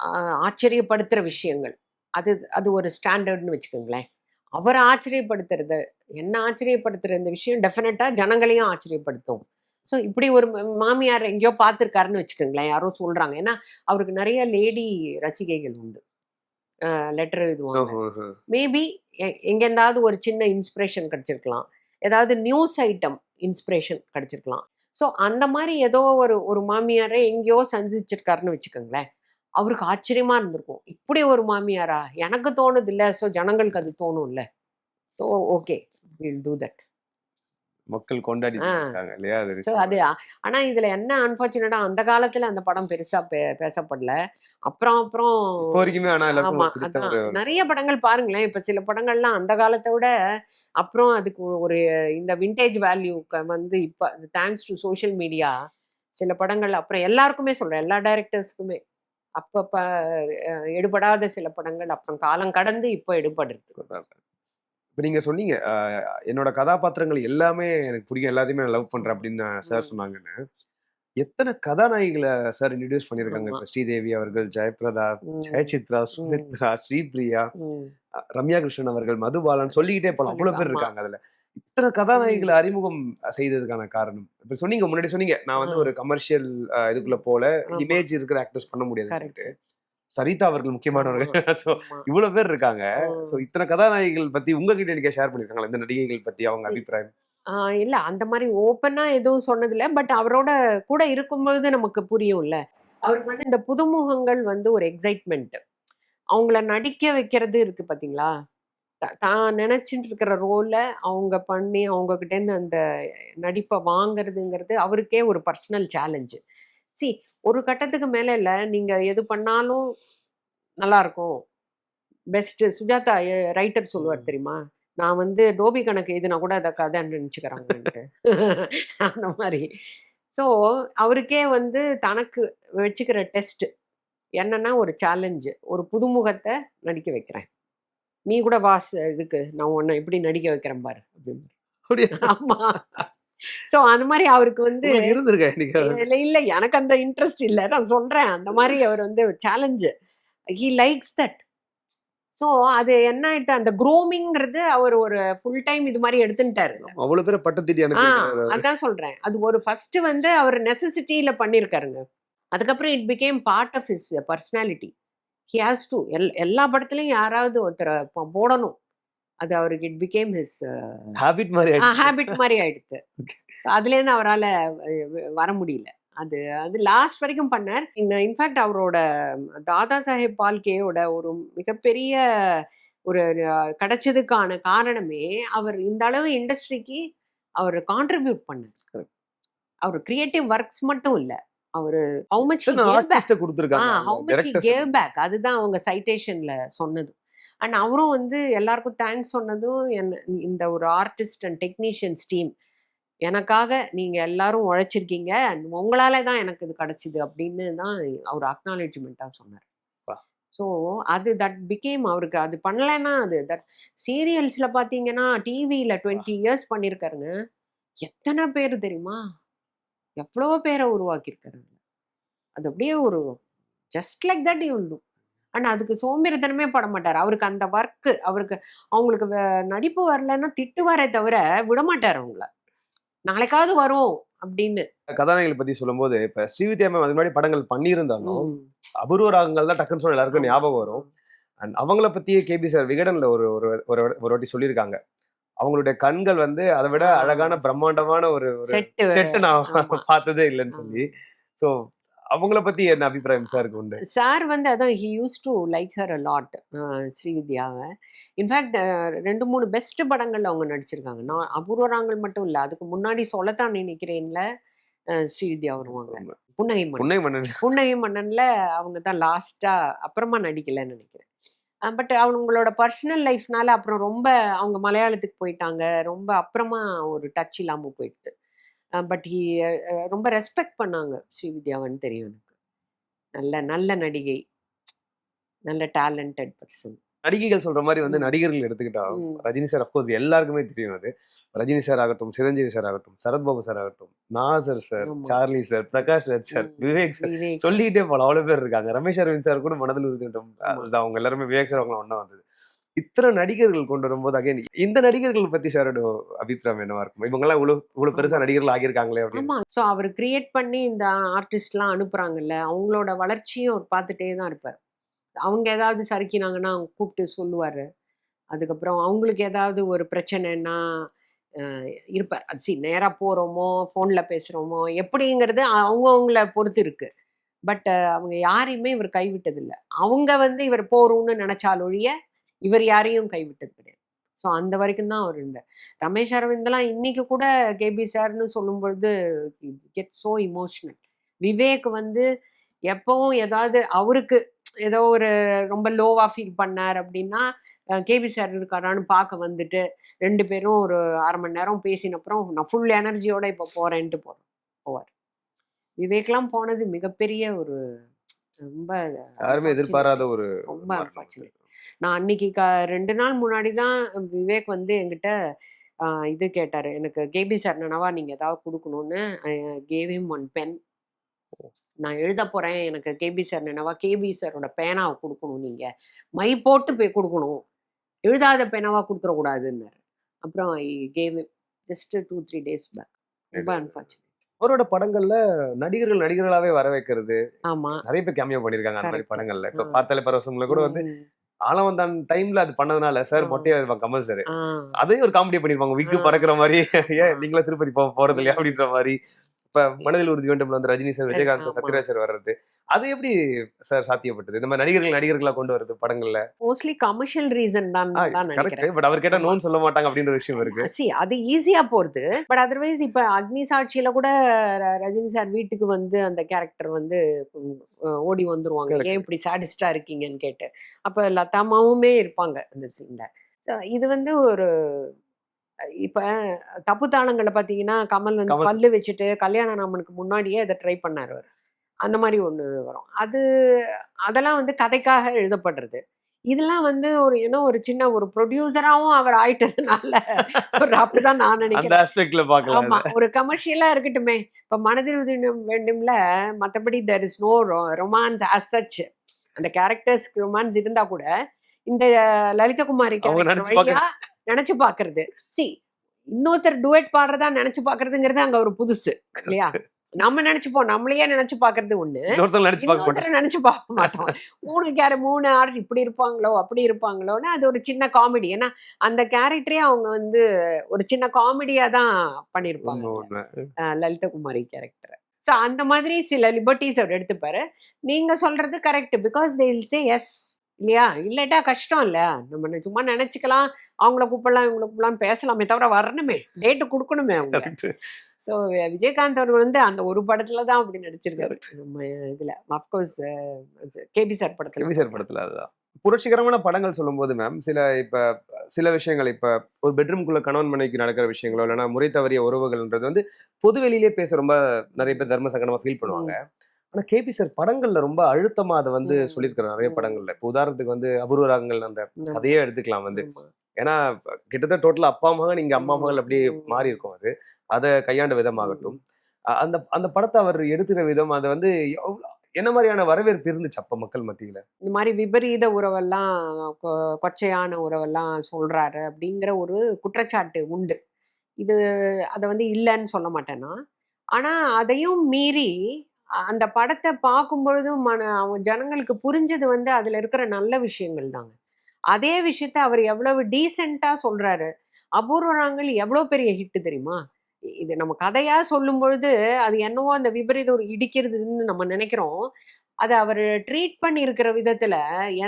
ஆஹ், ஆச்சரியப்படுத்துற விஷயங்கள். அது அது ஒரு ஸ்டாண்டர்ட்னு வச்சுக்கோங்களேன். அவரை ஆச்சரியப்படுத்துறது என்ன ஆச்சரியப்படுத்துற இந்த விஷயம்? டெஃபினட்டா ஜனங்களையும் ஆச்சரியப்படுத்தும். ஸோ இப்படி ஒரு மாமியார் எங்கேயோ பார்த்துருக்காருன்னு வச்சுக்கோங்களேன். யாரோ சொல்றாங்க. ஏன்னா அவருக்கு நிறைய லேடி ரசிகைகள் உண்டு. லெட்டர் எழுதுவாங்க. மேபி எங்கேருந்தாவது ஒரு சின்ன இன்ஸ்பிரேஷன் கிடைச்சிருக்கலாம். ஏதாவது நியூஸ் ஐட்டம் இன்ஸ்பிரேஷன் கிடைச்சிருக்கலாம். ஸோ அந்த மாதிரி ஏதோ ஒரு ஒரு மாமியாரை எங்கேயோ சந்திச்சிருக்காருன்னு வச்சுக்கோங்களேன். அவருக்கு ஆச்சரியமா இருந்திருக்கும். இப்படி ஒரு மாமியாரா? எனக்கு தோணுது இல்லை. ஸோ ஜனங்களுக்கு அது தோணும்ல. So okay will do that மக்கள் கொண்டாடி. இருக்காங்க இல்லையா? அது ஸோ அது ஆனா இதுல என்ன அன்பார்ச்சுனேட்டா அந்த காலத்துல அந்த படம் பெருசா பேசப்படல. அப்புறம் அப்புறம் வரைக்குமே ஆமா நிறைய படங்கள் பாருங்களேன். இப்ப சில படங்கள்லாம் அந்த காலத்தை விட அப்புறம் அதுக்கு ஒரு இந்த விண்டேஜ் வேல்யூக்கு வந்து இப்ப தேங்க்ஸ் டு சோஷியல் மீடியா சில படங்கள் அப்புறம் எல்லாருக்குமே சொல்றேன். எல்லா டைரக்டர்ஸ்க்குமே அப்பப்ப எடுபடாத சில படங்கள் அப்புறம் காலம் கடந்து இப்போ எடுபடுறது இப்ப நீங்க சொன்னீங்க என்னோட கதாபாத்திரங்கள் எல்லாமே எனக்கு பிடிக்கும் எல்லாத்தையுமே நான் லவ் பண்றேன் அப்படின்னு சார். சொன்னாங்கன்னு. எத்தனை கதாநாயகிகளை சார் இன்ட்ரடியூஸ் பண்ணிருக்காங்க ஆமா. இப்ப ஸ்ரீதேவி அவர்கள் ஜெயபிரதா ஜெயசித்ரா சுமித்ரா ஸ்ரீபிரியா ரம்யா கிருஷ்ணன் அவர்கள் மதுபாலன் சொல்லிக்கிட்டே போலாம். அவ்வளவு பேர். இருக்காங்க அதுல. இத்தனை கதாநாயகிகளை அறிமுகம் செய்ததுக்கான காரணம்? இப்ப சொன்னீங்க முன்னாடி சொன்னீங்க நான் வந்து. ஒரு கமர்ஷியல் இதுக்குள்ள போல. இமேஜ் இருக்கிற ஆக்டர்ஸ் பண்ண முடியாது கரெக்ட் சரிதா அவர்கள் முக்கியமானவர்கள். இவ்வளவு பேர் இருக்காங்க. சோ இத்தனை கதாநாயகிகள் பத்தி உங்ககிட்ட எனக்கு ஷேர் பண்ணிருக்காங்களா? இந்த நடிகைகள் பத்தி அவங்க. அபிப்பிராயம்? இல்ல. அந்த மாதிரி ஓப்பனா எதுவும் சொன்னதில்ல. பட் அவரோட கூட இருக்கும்பொழுது நமக்கு புரியும்ல. அவருக்கு வந்து இந்த புதுமுகங்கள் வந்து ஒரு எக்ஸைட்மெண்ட் அவங்கள நடிக்க வைக்கிறது இருக்கு பாத்தீங்களா? த- தான் நினைச்சிட்டு இருக்கிற ரோல அவங்க பண்ணி அவங்க கிட்ட இருந்து அந்த நடிப்பை வாங்குறதுங்கிறது அவருக்கே ஒரு பர்சனல் சேலஞ்சு சி ஒரு கட்டத்துக்கு மேல இல்ல. நீங்க எது பண்ணாலும் நல்லா இருக்கும் பெஸ்ட் சுஜாதா ரைட்டர் சொல்லுவார் தெரியுமா? நான் வந்து டோபி கணக்கு எதுனா கூட அதை கதைன்னு நினச்சிக்கிறாங்கன்ட்டு அந்த மாதிரி. ஸோ அவருக்கே வந்து தனக்கு வச்சுக்கிற டெஸ்ட் என்னன்னா ஒரு சேலஞ்சு. ஒரு புதுமுகத்தை நடிக்க வைக்கிறேன். நீ கூட வாஸ் இதுக்கு. நான் உன்னை எப்படி நடிக்க வைக்கிறேன் பாரு அப்படின்னு? ஆமா. ஸோ அந்த மாதிரி அவருக்கு வந்து இருந்திருக்கா இல்ல இல்ல எனக்கு அந்த இன்ட்ரெஸ்ட் இல்ல. நான் சொல்றேன். அந்த மாதிரி அவர் வந்து challenge he likes that so அது என்ன ஆயிடுது? அந்த க்ரோமிங்கிறது அவர் ஒரு ஃபுல் டைம் இது மாதிரி எடுத்துட்டாரு அவ்வளவு பேரை பட்டத்திட்டி ஆ அனுப்பி அதான் சொல்றேன். அது ஒரு ஃபர்ஸ்ட் வந்து அவர் நெசசிட்டியில பண்ணியிருக்காருங்க. அதுக்கப்புறம் it became part of his personality he has to L எல்லா படத்துலயும் யாராவது ஒருத்தரை போடணும். அது அவருக்கு இட் பிகேம் ஹிஸ் ஹாபிட் மாதிரி. ஹேபிட் மாதிரி ஆயிடுத்து. அதுலேருந்து அவரால் வர முடியல. அது அது லாஸ்ட் வரைக்கும் பண்ணார். இன்ஃபேக்ட் அவரோட தாதா சாஹேப் பால்கேயோட ஒரு மிகப்பெரிய ஒரு கிடைச்சதுக்கான காரணமே அவர் இந்த அளவு இண்டஸ்ட்ரிக்கு அவர் கான்ட்ரிபியூட் பண்ணார். அவர் கிரியேட்டிவ் ஒர்க்ஸ் மட்டும் இல்ல. அவர் how much how much. Gave back அதுதான் அவங்க சைட்டேஷன்ல சொன்னது. அண்ட் அவரும் வந்து எல்லாருக்கும் தேங்க்ஸ் சொன்னதும் என்ன இந்த ஒரு ஆர்டிஸ்ட் அண்ட் டெக்னீஷியன்ஸ் டீம் எனக்காக நீங்க எல்லாரும் உழைச்சிருக்கீங்க. உங்களால தான் எனக்கு இது கிடைச்சிது அப்படின்னு தான் அவர் அக்னாலேஜ்மெண்ட்டாக சொன்னார். ஸோ அது தட் பிகேம் அவருக்கு அது பண்ணலைன்னா அது தட் சீரியல்ஸில் பார்த்தீங்கன்னா டிவியில் டுவெண்ட்டி இயர்ஸ் பண்ணியிருக்காருங்க எத்தனை பேர் தெரியுமா? எவ்வளோ பேரை உருவாக்கியிருக்காரு. அதுல. அது அப்படியே ஒரு just like that you do and அதுக்கு சோம்பேறித்தனமே பட மாட்டார். அவருக்கு அந்த ஒர்க்கு அவருக்கு அவங்களுக்கு நடிப்பு வரலன்னா திட்டுவாரே தவிர விடமாட்டார் அவங்கள. நாளைக்காவது வரும் அப்படின்னு. கதாநாயகிகளை பத்தி சொல்லும்போது இப்ப ஸ்ரீவித்யா மேம் அது முன்னாடி படங்கள் பண்ணியிருந்தாலும். அபூர்வ ராகங்கள் தான் டக்குன்னு சொல்ல எல்லாருக்கும் ஞாபகம் வரும். அண்ட் அவங்கள பத்தியே கேபி சார் விகடன்ல ஒரு ஒரு ஒரு ஒரு வாட்டி சொல்லியிருக்காங்க. அவங்களுடைய கண்கள் வந்து அதை விட. அழகான பிரம்மாண்டமான ஒரு செட்டு. நான். பார்த்ததே இல்லைன்னு சொல்லி. ஸோ அவங்கள பத்தி என்ன அபிப்பிராயம் சாருக்கு உண்டு? சார் வந்து அதான் he used to like her a lot ஸ்ரீவித்யாவை. In fact ரெண்டு மூணு பெஸ்ட் படங்கள் அவங்க நடிச்சிருக்காங்க. நான் அபூர்வராங்கள் மட்டும் இல்லை அதுக்கு முன்னாடி சொல்லத்தான் நினைக்கிறேன்ல ஸ்ரீவித்யா வருவாங்க. புன்னகை மன்னன் புன்னை மன்னன். புன்னகை மன்னன்ல அவங்க தான் லாஸ்டா அப்புறமா நடிக்கலைன்னு நினைக்கிறேன். பட் அவங்களோட பர்சனல் லைஃப்னால அப்புறம் ரொம்ப அவங்க மலையாளத்துக்கு போயிட்டாங்க. ரொம்ப அப்புறமா ஒரு டச் இல்லாம போயிடுது. பட் ஹி ரொம்ப ரெஸ்பெக்ட் பண்ணாங்க ஸ்ரீவித்யாவன்னு தெரியும் எனக்கு நல்ல நல்ல நடிகை நல்ல டேலண்டட் பர்சன் நடிகைகள் சொல்ற மாதிரி வந்து. நடிகர்கள் எடுத்துக்கிட்டா. ரஜினி சார் அஃப்கோர்ஸ் எல்லாருக்குமே தெரியும் அது ரஜினி சார் ஆகட்டும் சிரஞ்சீவி சார் ஆகட்டும் சரத்பாபு சார் ஆகட்டும் Nassar sir. Charlie sir Prakash Raj sir. Vivek sir. சொல்லிக்கிட்டே போல அவ்வளவு பேர் இருக்காங்க ரமேஷ் அரவிந்த் சார் கூட மனதில். அது அவங்க எல்லாருமே விவேக் சார் அவங்க ஒன்றா வந்தது இத்தனை நடிகர்கள் கொண்டு வரும்போது அகைன் இந்த நடிகர்கள் பத்தி சாரோட அபிப்பிராயம் என்னவா இருக்கும்? இவங்கெல்லாம் இவ்வளவு இவ்வளவு பெருசா நடிகர்கள் ஆகியிருக்காங்களே ஆமா. ஸோ அவர் கிரியேட் பண்ணி இந்த ஆர்டிஸ்ட்லாம் அனுப்புறாங்கல்ல அவங்களோட வளர்ச்சியும் அவர் பார்த்துட்டே தான் இருப்பார். அவங்க ஏதாவது சறுக்கினாங்கன்னா அவங்க கூப்பிட்டு சொல்லுவார். அதுக்கப்புறம் அவங்களுக்கு ஏதாவது ஒரு பிரச்சனைன்னா இருப்பார். அது சி நேராக போகிறோமோ ஃபோனில் பேசுகிறோமோ எப்படிங்கிறது அவங்கவுங்கள பொறுத்து இருக்கு. பட் அவங்க யாரையுமே இவர் கைவிட்டதில்லை. அவங்க வந்து இவர் போறோம்னு நினைச்சால் ஒழிய இவர் யாரையும் கைவிட்டது கிடையாது. ஸோ அந்த வரைக்கும் தான் அவர் இருந்தார். ரமேஷ் அரவிந்தெல்லாம் இன்னைக்கு கூட கேபி சார்னு சொல்லும் பொழுது கெட் ஸோ இமோஷனல் விவேக் வந்து எப்பவும் ஏதாவது அவருக்கு ஏதோ ஒரு ரொம்ப லோவா ஃபீல் பண்ணார் அப்படின்னா கேபி சார் இருக்காரான்னு பார்க்க வந்துட்டு ரெண்டு பேரும் ஒரு அரை மணி நேரம் பேசின அப்புறம் நான் ஃபுல் எனர்ஜியோட இப்போ போறேன்ட்டு போறோம் போவார். விவேக்லாம் போனது மிகப்பெரிய ஒரு ரொம்ப யாருமே. எதிர்பாராத ஒரு ரொம்ப. நான் அன்னைக்கு க ரெண்டு நாள் முன்னாடி தான் விவேக் வந்து என்கிட்ட இது கேட்டார். எனக்கு கேபி சார் நினவா நீங்கள் ஏதாவது கொடுக்கணும்னு கேவ் ஹிம் ஒன் பென் நான் எழுத போகிறேன் எனக்கு கேபி சார் நினவா கேபி சாரோட பேனாவை கொடுக்கணும் நீங்கள் மை போட்டு போய் கொடுக்கணும். எழுதாத பேனாவா கொடுத்துடக்கூடாதுன்னாரு அப்புறம் gave just two three days back ரொம்ப அன்ஃபார்ச்சுனேட் அவரோட படங்கள்ல நடிகர்கள் நடிகர்களாவே வர வைக்கிறது ஆமா. நிறைய பேர் கேமியோ பண்ணிருக்காங்க அந்த மாதிரி. படங்கள்ல. இப்ப. பார்த்தாலே பரவசம்ல கூட வந்து ம். ஆலவந்தான் டைம்ல அது பண்ணதுனால சார். மொட்டையா இருப்பாங்க கமல் சார் அதையும் ஒரு காமெடி பண்ணிருப்பாங்க விக்கு. பறக்குற மாதிரி ஏன். நீங்களா திருப்பதி போறது இல்லையா அப்படின்ற மாதிரி இப்ப மனதில் உறுதி வேண்டும் வந்து ரஜினி சார் விஜயகாந்த். சத்யராஜ் சார் வர்றது அது எப்படி சார் சாத்தியப்பட்டது? இந்த மாதிரி நடிகர்கள் நடிகர்களா கொண்டு வருது படங்கள்ல? மோஸ்ட்லி கமர்ஷியல் ரீசன் தான் பட் அவர் கேட்டா. நோன் சொல்ல மாட்டாங்க அப்படின்ற விஷயம் இருக்கு. சி அது ஈஸியா போறது. பட் அதர்வைஸ் இப்ப அக்னி சாட்சியில கூட ரஜினி சார் வீட்டுக்கு வந்து அந்த கேரக்டர் வந்து ஓடி வந்துருவாங்க. ஏன் இப்படி சாடிஸ்டா இருக்கீங்கன்னு கேட்டு? அப்ப லதாமாவுமே இருப்பாங்க அந்த சீன்ல இது வந்து ஒரு இப்ப தப்பு தாளங்களை பாத்தீங்கன்னா கமல் வந்து பல்லு வச்சுட்டு கல்யாண ராமனுக்கு முன்னாடியே அதை ட்ரை பண்ணாரு அவர். அந்த மாதிரி ஒண்ணு வரும். அது அதெல்லாம் வந்து கதைக்காக எழுதப்படுறது. இதெல்லாம் வந்து ஒரு ஏன்னா ஒரு சின்ன ஒரு ப்ரொடியூசராகவும் அவர் ஆயிட்டதுனால ஒரு அப்படிதான் நான் நினைக்கிறேன். ஆமா ஒரு கமர்ஷியலா இருக்கட்டுமே. இப்ப மனதில் வேண்டும்ல மத்தபடி there is no romance as such. அந்த கேரக்டர்ஸ்க்கு ரொமான்ஸ் இருந்தா கூட இந்த லலிதகுமாரி நினைச்சு பாக்குறது சி இன்னொருத்தர் டுவெட் பாடுறதா நினைச்சு பாக்குறதுங்கிறது அங்க ஒரு புதுசு இல்லையா? நம்ம நினைச்சுப்போம். நம்மளையே நினைச்சு பாக்குறது ஒண்ணு. நினைச்சு பார்க்க மாட்டோம். மூணு கேர மூணு ஆறு இப்படி இருப்பாங்களோ அப்படி இருப்பாங்களோன்னு அது ஒரு சின்ன காமெடி. ஏன்னா அந்த கேரக்டரே அவங்க வந்து ஒரு சின்ன காமெடியா தான். அஹ் லலிதகுமாரி கேரக்டர். ஸோ அந்த மாதிரி சில லிபர்ட்டிஸ் அவர் எடுத்துப்பாரு. நீங்க சொல்றது correct because they will say yes இல்லையா? இல்லாட்டா கஷ்டம் இல்ல நம்ம சும்மா நினைச்சுக்கலாம். அவங்கள கூப்பிடலாம் இவங்கள கூப்பிடலாம் பேசலாமே தவிர வரணுமே. டேட்டு கொடுக்கணுமே அவங்க. ஸோ விஜயகாந்த் அவர்கள் வந்து அந்த ஒரு படத்துல தான் அப்படி நடிச்சிருக்காரு. நம்ம இதுல அப்கோர்ஸ் கேபி சார் படத்துல. கேபி சார் படத்துல அதுதான். புரட்சிகரமான படங்கள் சொல்லும்போது மேம் சில இப்ப சில விஷயங்கள் இப்ப ஒரு பெட்ரூம்குள்ள கணவன் மனைவிக்கு நடக்கிற விஷயங்களோ இல்லைன்னா முறை தவறிய உறவுகள்ன்றது வந்து பொது வெளியிலே பேச ரொம்ப நிறைய பேர் தர்ம சங்கடமா ஃபீல் பண்ணுவாங்க ஆனா கேபி சார் படங்கள்ல ரொம்ப அழுத்தமா அதை வந்து ம். சொல்லியிருக்காரு நிறைய. படங்கள்ல. இப்போ உதாரணத்துக்கு வந்து அபூர்வ ராகங்கள் அந்த. அதையே எடுத்துக்கலாம் வந்து. ஏன்னா கிட்டத்தட்ட டோட்டல் அப்பா மகன் இங்க அம்மா மகள் அப்படியே ம். மாறி இருக்கும் அது. அதை கையாண்ட விதமாகட்டும். அந்த அந்த படத்தை அவர் எடுத்துக்கிற விதம் அதை வந்து என்ன மாதிரியான வரவேற்பு இருந்துச்சு அப்ப மக்கள் மத்தியில? இந்த மாதிரி விபரீத உறவெல்லாம் கொச்சையான உறவெல்லாம் சொல்றாரு அப்படிங்கிற ஒரு குற்றச்சாட்டு உண்டு. இது அதை வந்து இல்லைன்னு சொல்ல மாட்டேன்னா. ஆனா அதையும் மீறி அந்த படத்தை பார்க்கும் பொழுதும் மன அவன் ஜனங்களுக்கு புரிஞ்சது வந்து அதில் இருக்கிற நல்ல விஷயங்கள் தாங்க. அதே விஷயத்த அவர் எவ்வளவு டீசெண்டாக சொல்கிறாரு அபூர்வராங்கள் எவ்வளோ பெரிய ஹிட்டு தெரியுமா? இது நம்ம கதையாக சொல்லும் பொழுது அது என்னவோ அந்த விபரீதம் ஒரு இடிக்கிறதுன்னு நம்ம நினைக்கிறோம். அதை அவர் ட்ரீட் பண்ணியிருக்கிற விதத்தில்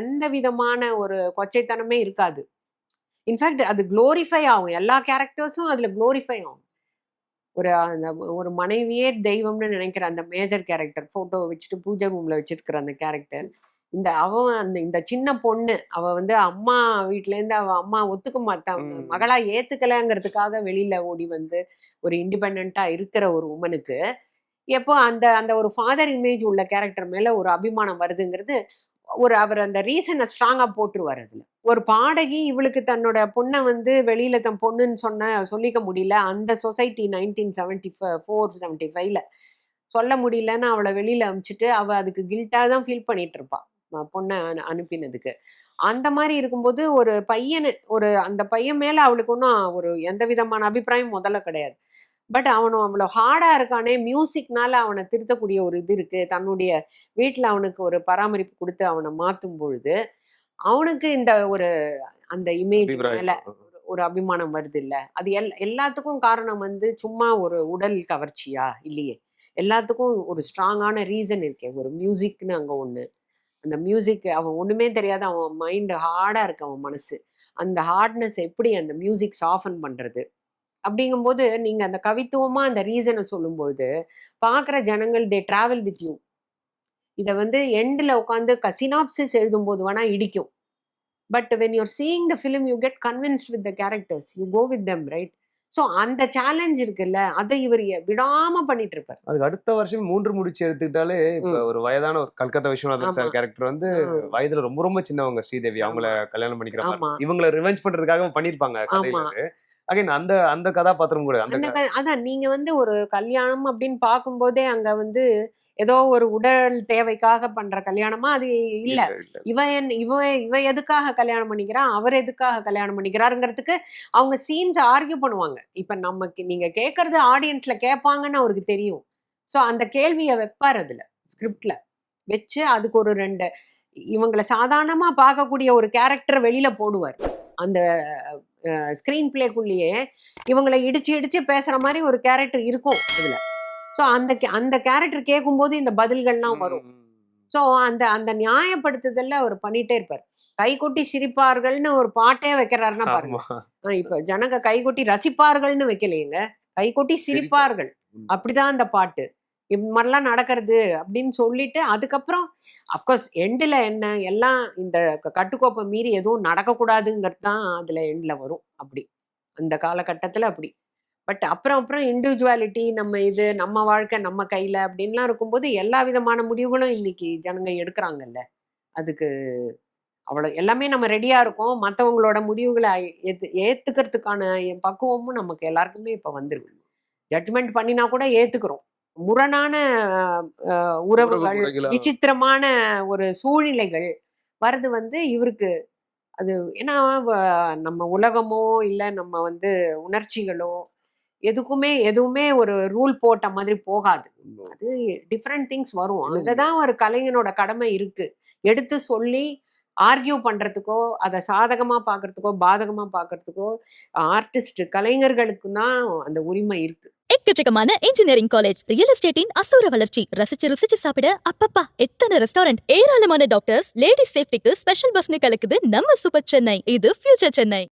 எந்த விதமான ஒரு கொச்சைத்தனமே இருக்காது. இன்ஃபேக்ட் அது க்ளோரிஃபை ஆகும். எல்லா கேரக்டர்ஸும் அதில் க்ளோரிஃபை ஆகும். ஒரு அந்த ஒரு மனைவியே தெய்வம்னு நினைக்கிற அந்த மேஜர் கேரக்டர் போட்டோ வச்சுட்டு பூஜை ரூம்ல வச்சிருக்கிற அந்த கேரக்டர் இந்த அவன் அந்த இந்த சின்ன பொண்ணு அவ வந்து அம்மா வீட்ல இருந்து அவ அம்மா ஒத்துக்க மாட்டான். மகளா ஏத்துக்கலங்கிறதுக்காக வெளியில ஓடி வந்து ஒரு இண்டிபெண்டா இருக்கிற ஒரு உமனுக்கு எப்போ அந்த அந்த ஒரு ஃபாதர் இமேஜ் உள்ள கேரக்டர் மேல ஒரு அபிமானம் வருதுங்கிறது ஒரு அவர் அந்த ரீசனை ஸ்ட்ராங்காக போட்டுருவார் அதில். ஒரு பாடகி இவளுக்கு தன்னோட பொண்ணை வந்து வெளியில தன் பொண்ணுன்னு சொன்ன சொல்லிக்க முடியல. அந்த society nineteen seventy four seventy ஃபைவ்ல சொல்ல முடியலன்னு அவளை வெளியில அனுப்பிச்சிட்டு அவள் அதுக்கு கில்ட்டாக தான் ஃபீல் பண்ணிட்டு இருப்பா. பொண்ணை அனுப்பினதுக்கு. அந்த மாதிரி இருக்கும்போது ஒரு பையனு ஒரு அந்த பையன் மேல அவளுக்கு ஒன்றும் ஒரு எந்த விதமான அபிப்பிராயம் முதல்ல கிடையாது. பட் அவனும் அவ்வளோ ஹார்டா இருக்கானே மியூசிக்னால அவனை திருத்தக்கூடிய ஒரு இது இருக்கு. தன்னுடைய வீட்டில் அவனுக்கு ஒரு பராமரிப்பு கொடுத்து அவனை மாற்றும் பொழுது அவனுக்கு இந்த ஒரு அந்த இமேஜ். மேல ஒரு- அபிமானம் வருது இல்ல. அது எல் எல்லாத்துக்கும் காரணம் வந்து சும்மா ஒரு உடல் கவர்ச்சியா? இல்லையே. எல்லாத்துக்கும் ஒரு ஸ்ட்ராங்கான ரீசன் இருக்கே. ஒரு மியூசிக்னு அங்க ஒண்ணு. அந்த மியூசிக் அவன் ஒண்ணுமே தெரியாத. அவன் மைண்ட் ஹார்டா இருக்கு அவன் மனசு. அந்த ஹார்ட்னஸ் எப்படி அந்த மியூசிக் சாஃபன் பண்றது? அப்படிங்கும்போது நீங்க அந்த கவித்துவமா அந்த ரீசனை சொல்லும்போது பார்க்குற ஜனங்கள் தே டிராவல் வித் யூ இதை வந்து எண்டில் உட்காந்து கசினாப்சிஸ் எழுதும்போது வேணா இடிக்கும் but when you're seeing the film you get convinced with the characters you go with them right so அந்த சேலஞ்ச் இருக்குல்ல அதை இவர் விடாம பண்ணிட்டு இருப்பார் அதுக்கு அடுத்த வருஷம் மூன்று முடிச்சு எடுத்துக்கிட்டாலே இப்ப ஒரு வயதான ஒரு கல்கத்தா விஸ்வநாதன் சார். கேரக்டர் வந்து. வயதுல ரொம்ப ரொம்ப சின்னவங்க ஸ்ரீதேவி அவங்கள. கல்யாணம் பண்ணிக்கிற மாதிரி ஆமா. இவங்கள ரிவெஞ்ச் பண்றதுக்காக பண்ணிருப்பாங்க கதையில. அகைன் அந்த அந்த கதாபாத்திரம் கூட அந்த அதான் நீங்க வந்து ஒரு கல்யாணம் அப்படின்னு பார்க்கும்போதே அங்க வந்து ஏதோ ஒரு உடல் தேவைக்காக பண்ற கல்யாணமா? அது இல்ல. இவ என் இவ இவ எதுக்காக கல்யாணம் பண்ணிக்கிறான் அவர் எதுக்காக கல்யாணம் பண்ணிக்கிறாருங்கிறதுக்கு அவங்க சீன்ஸ் ஆர்கியூ பண்ணுவாங்க. இப்ப நமக்கு நீங்க கேட்கறது ஆடியன்ஸ்ல கேட்பாங்கன்னு அவருக்கு தெரியும். ஸோ அந்த கேள்வியை வைப்பார் அதுல ஸ்கிரிப்ட்ல வச்சு அதுக்கு ஒரு ரெண்டு இவங்களை சாதாரணமா பார்க்கக்கூடிய ஒரு கேரக்டர் வெளியில போடுவார். அந்த ஸ்க்ரீன் பிளேக்குள்ளேயே இவங்களை இடிச்சு இடிச்சு பேசுற மாதிரி ஒரு கேரக்டர் இருக்கும் இதுல. ஸோ அந்த அந்த கேரக்டர் கேட்கும்போது இந்த பதில்கள்லாம் வரும். ஸோ அந்த அந்த நியாயப்படுத்துதல்ல அவர் பண்ணிட்டே இருப்பார். கைகொட்டி சிரிப்பார்கள்னு ஒரு பாட்டே வைக்கிறாருன்னா பாருங்க. இப்ப ஜனங்க கைகொட்டி ரசிப்பார்கள்னு வைக்கலையேங்க. கைகொட்டி சிரிப்பார்கள். அப்படிதான் அந்த பாட்டு. இது மாதிரிலாம் நடக்கிறது அப்படின்னு சொல்லிட்டு அதுக்கப்புறம் அஃப்கோர்ஸ் எண்டில் என்ன எல்லாம் இந்த கட்டுக்கோப்பை மீறி எதுவும் நடக்கக்கூடாதுங்கிறது தான் அதில் எண்டில் வரும். அப்படி. அந்த காலகட்டத்தில் அப்படி. பட் அப்புறம் அப்புறம் இண்டிவிஜுவாலிட்டி நம்ம இது நம்ம வாழ்க்கை நம்ம கையில் அப்படின்லாம் இருக்கும்போது எல்லா விதமான முடிவுகளும் இன்னைக்கு ஜனங்க எடுக்கிறாங்கல்ல. அதுக்கு அவ்வளோ எல்லாமே நம்ம ரெடியாக இருக்கோம். மற்றவங்களோட முடிவுகளை ஏத்து ஏற்றுக்கிறதுக்கான பக்குவமும் நமக்கு எல்லாருக்குமே இப்போ வந்துருக்கு ஜட்மெண்ட் பண்ணினா கூட ஏற்றுக்கிறோம் முரணான உறவுகள்? விசித்திரமான ஒரு சூழ்நிலைகள் வரது வந்து இவருக்கு. அது ஏன்னா நம்ம உலகமோ இல்லை நம்ம வந்து உணர்ச்சிகளோ எதுக்குமே எதுவுமே ஒரு ரூல் போட்ட மாதிரி போகாது. அது டிஃப்ரெண்ட் திங்ஸ் வரும். அங்கதான் ஒரு கலைஞனோட கடமை இருக்கு. எடுத்து சொல்லி ஆர்கியூ பண்றதுக்கோ அதை சாதகமா பார்க்கறதுக்கோ பாதகமா பார்க்கறதுக்கோ ஆர்டிஸ்ட் கலைஞர்களுக்கு தான் அந்த உரிமை இருக்கு. எக்கச்சக்கமான இன்ஜினியரிங் காலேஜ் ரியல் எஸ்டேட்டின் அசூர வளர்ச்சி. ரசிச்சு ருசிச்சு சாப்பிட அப்பப்பா எத்தனை ரெஸ்டாரண்ட் ஏராளமான டாக்டர்ஸ் லேடிஸ் சேஃப்டிக்கு ஸ்பெஷல் பஸ்னு கலக்குது நம்ம சூப்பர் சென்னை. இது ஃபியூச்சர் சென்னை.